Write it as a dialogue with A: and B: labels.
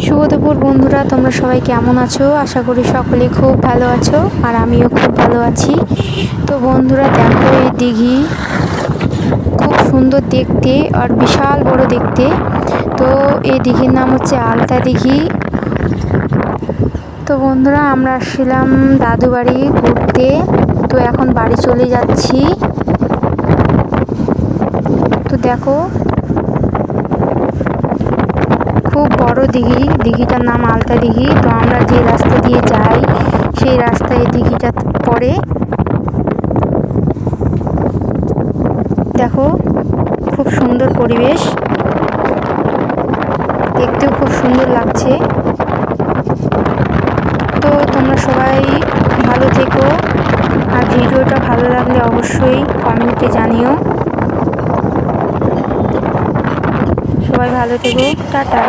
A: শুভ দুপুর বন্ধুরা, তোমরা সবাই কেমন আছো? আশা করি সকলে খুব ভালো আছো, আর আমিও খুব ভালো আছি। তো বন্ধুরা, দেখো এই দিঘি, খুব সুন্দর দেখতে আর বিশাল বড় দেখতে। তো এই দিঘির নাম হচ্ছে আলতা দিঘি। তো বন্ধুরা, আমরা আসছিলাম দাদু বাড়ি ঘুরতে। তো এখন বাড়ি চলে যাচ্ছি। তো দেখো খুব বড় দিঘি, দিঘিটার নাম আলতা দিঘি। তো আমরা যে রাস্তা দিয়ে যাই, সেই রাস্তায় দিঘিটা পড়ে। দেখো, খুব সুন্দর পরিবেশ। দেখতেও খুব সুন্দর লাগছে। তো তোমরা সবাই ভালো থেকো। আর ভিডিওটা ভালো লাগলে অবশ্যই কমেন্টে জানিও। সবাই ভালো থেকো। টাটা।